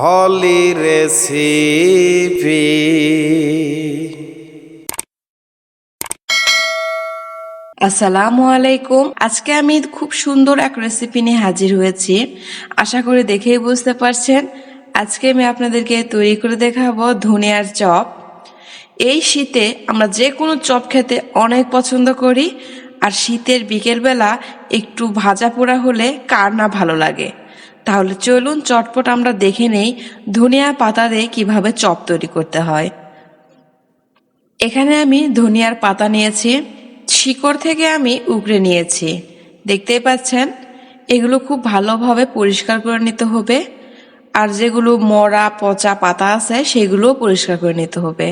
হলি recipe. আসসালামু আলাইকুম। আজকে আমি খুব সুন্দর এক রেসিপি নিয়ে হাজির হয়েছি। আশা করি দেখেই বুঝতে পারছেন। আজকে আমি আপনাদেরকে তৈরি করে দেখাবো ধনিয়ার চপ। এই শীতে আমরা যে কোনো চপ খেতে অনেক পছন্দ করি। আর শীতের বিকেলবেলা একটু ভাজা পোড়া হলে কার না ভালো লাগে? তাহলে চলুন চটপট আমরা দেখে নেই ধনিয়া পাতা দিয়ে কীভাবে চপ তৈরি করতে হয়। এখানে আমি ধনিয়ার পাতা নিয়েছি, শিকড় থেকে আমি উগড়ে নিয়েছি। দেখতেই পাচ্ছেন, এগুলো খুব ভালোভাবে পরিষ্কার করে নিতে হবে, আর যেগুলো মরা পচা পাতা আছে সেগুলোও পরিষ্কার করে নিতে হবে।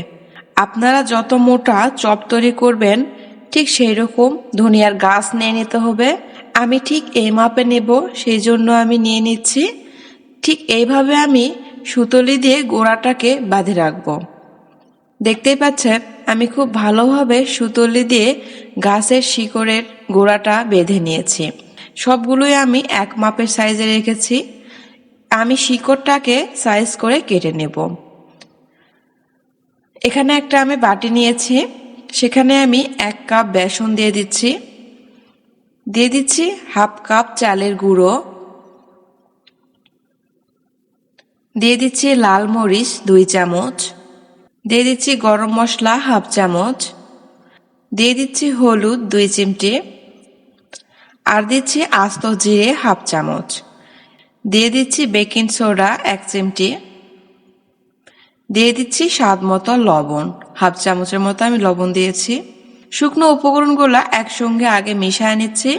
আপনারা যত মোটা চপ তৈরি করবেন, ঠিক সেই রকম ধনিয়ার গাছ নিয়ে নিতে হবে আমি ঠিক এই মাপে নেব, সেই জন্য আমি নিয়ে নিচ্ছি। ঠিক এইভাবে আমি সুতলি দিয়ে গোড়াটাকে বাঁধে রাখব। দেখতেই পাচ্ছেন, আমি খুব ভালোভাবে সুতলি দিয়ে গাছের শিকড়ের গোড়াটা বেঁধে নিয়েছি। সবগুলোই আমি এক মাপের সাইজে রেখেছি। আমি শিকড়টাকে সাইজ করে কেটে নেব। এখানে একটা আমি বাটি নিয়েছি। সেখানে আমি এক কাপ বেসন দিয়ে দিচ্ছি। দিয়ে দিচ্ছি হাফ কাপ চালের গুঁড়ো। দিয়ে দিচ্ছি লাল মরিচ দুই চামচ। দিয়ে দিচ্ছি গরম মশলা হাফ চামচ। দিয়ে দিচ্ছি হলুদ দুই চিমটি। আর দিচ্ছি আস্ত জিরে হাফ চামচ। দিয়ে দিচ্ছি বেকিং সোডা এক চিমটি। দিয়ে দিচ্ছি স্বাদ মতো লবণ, হাফ চামচের মতো আমি লবণ দিয়েছি। শুকনো উপকরণগুলো একসঙ্গে আগে মিশিয়ে নিচ্ছি।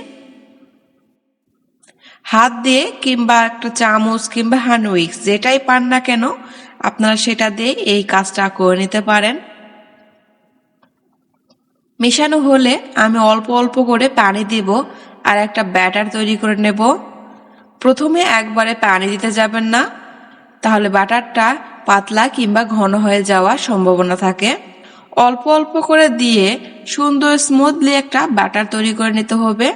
হাত দিয়ে কিংবা একটা চামচ কিংবা হ্যান্ড উইক্স যেটাই পান না কেন, আপনারা সেটা দিয়ে এই কাজটা করে নিতে পারেন। মেশানো হলে আমি অল্প অল্প করে পানি দিব আর একটা ব্যাটার তৈরি করে নেব। প্রথমে একবারে পানি দিতে যাবেন না, তাহলে ব্যাটারটা পাতলা কিংবা ঘন হয়ে যাওয়ার সম্ভাবনা থাকে। অল্প অল্প করে দিয়ে সুন্দর স্মুথলি একটা ব্যাটার তৈরি করে নিতে হবে।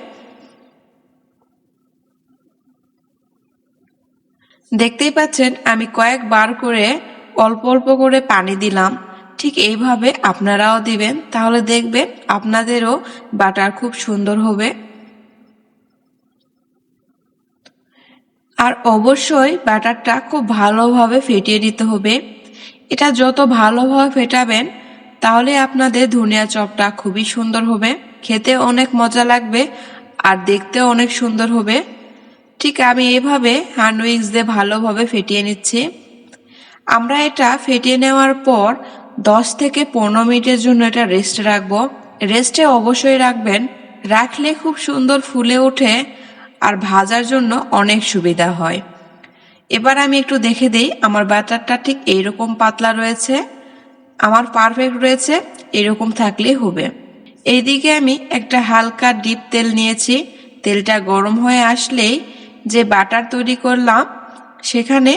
দেখতেই পাচ্ছেন, আমি কয়েকবার করে অল্প অল্প করে পানি দিলাম। ঠিক এইভাবে আপনারাও দিবেন, তাহলে দেখবেন আপনাদেরও বাটার খুব সুন্দর হবে। আর অবশ্যই বাটারটা খুব ভালোভাবে ফেটিয়ে নিতে হবে। এটা যত ভালোভাবে ফেটাবেন তাহলে আপনাদের ধনিয়া চপটা খুবই সুন্দর হবে। খেতে অনেক মজা লাগবে আর দেখতেও অনেক সুন্দর হবে। ঠিক আমি এভাবে হ্যান্ড উইক্স দিয়ে ভালোভাবে ফেটিয়ে নিচ্ছি। আমরা এটা ফেটিয়ে নেওয়ার পর দশ থেকে পনেরো মিনিটের জন্য এটা রেস্টে রাখব। রেস্টে অবশ্যই রাখবেন। রাখলে খুব সুন্দর ফুলে ওঠে আর ভাজার জন্য অনেক সুবিধা হয়। এবার আমি একটু দেখে দিই, আমার ব্যাটারটা ঠিক এইরকম পাতলা রয়েছে। আমার পারফেক্ট রয়েছে, এরকম থাকলেই হবে। এইদিকে আমি একটা হালকা ডিপ তেল নিয়েছি। তেলটা গরম হয়ে আসলেই যে বাটার তৈরি করলাম, সেখানে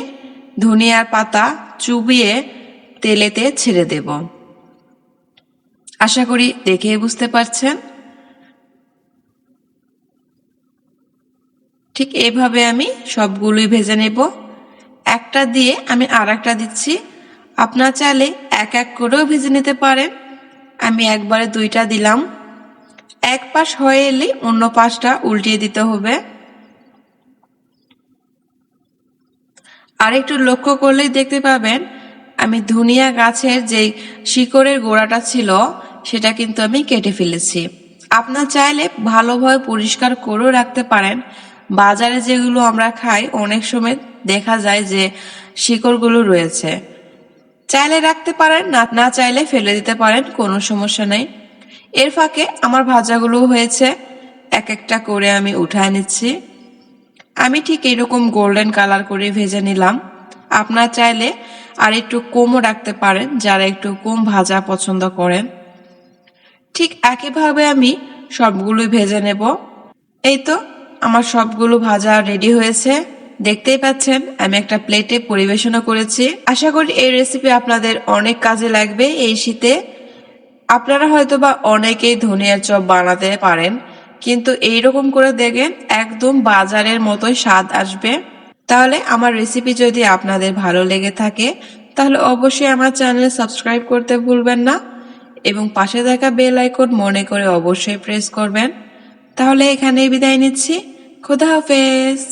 ধনিয়ার পাতা চুবিয়ে তেলেতে ছেড়ে দেব। আশা করি দেখে বুঝতে পারছেন। ঠিক এইভাবে আমি সবগুলোই ভেজে নেব। একটা দিয়ে আমি আর একটা দিচ্ছি। আপনার চাইলে এক এক করেও ভেজে নিতে পারেন আমি একবারে দুইটা দিলাম। এক পাশ হয়ে এলে অন্য পাশটা উল্টিয়ে দিতে হবে। আর একটু লক্ষ্য করলেই দেখতে পাবেন, আমি ধুনিয়া গাছের যে শিকড়ের গোড়াটা ছিল, সেটা কিন্তু আমি কেটে ফেলেছি। আপনার চাইলে ভালোভাবে পরিষ্কার করেও রাখতে পারেন। বাজারে যেগুলো আমরা খাই, অনেক সময় দেখা যায় যে শিকড়গুলো রয়েছে। চাইলে রাখতে পারেন, না না চাইলে ফেলে দিতে পারেন, কোনো সমস্যা নেই। এর ফাঁকে আমার ভাজাগুলো হয়েছে এক একটা করে আমি উঠায় নিচ্ছি। আমি ঠিক এরকম গোল্ডেন কালার করে ভেজে নিলাম। আপনার চাইলে আর একটু কমও রাখতে পারেন, যারা একটু কম ভাজা পছন্দ করেন। ঠিক একইভাবে আমি সবগুলোই ভেজে নেব। এই তো, আমার সবগুলো ভাজা রেডি হয়েছে। দেখতেই পাচ্ছেন, আমি একটা প্লেটে পরিবেশনও করেছি। আশা করি এই রেসিপি আপনাদের অনেক কাজে লাগবে এই শীতে। আপনারা হয়তো বা অনেকেই ধনিয়ার চপ বানাতে পারেন, কিন্তু এইরকম করে দেখেন একদম বাজারের মতোই স্বাদ আসবে। তাহলে আমার রেসিপি যদি আপনাদের ভালো লেগে থাকে, তাহলে অবশ্যই আমার চ্যানেল সাবস্ক্রাইব করতে ভুলবেন না এবং পাশে থাকা বেল আইকন মনে করে অবশ্যই প্রেস করবেন। তাহলে এখানেই বিদায় নিচ্ছি। খোদা হাফেজ।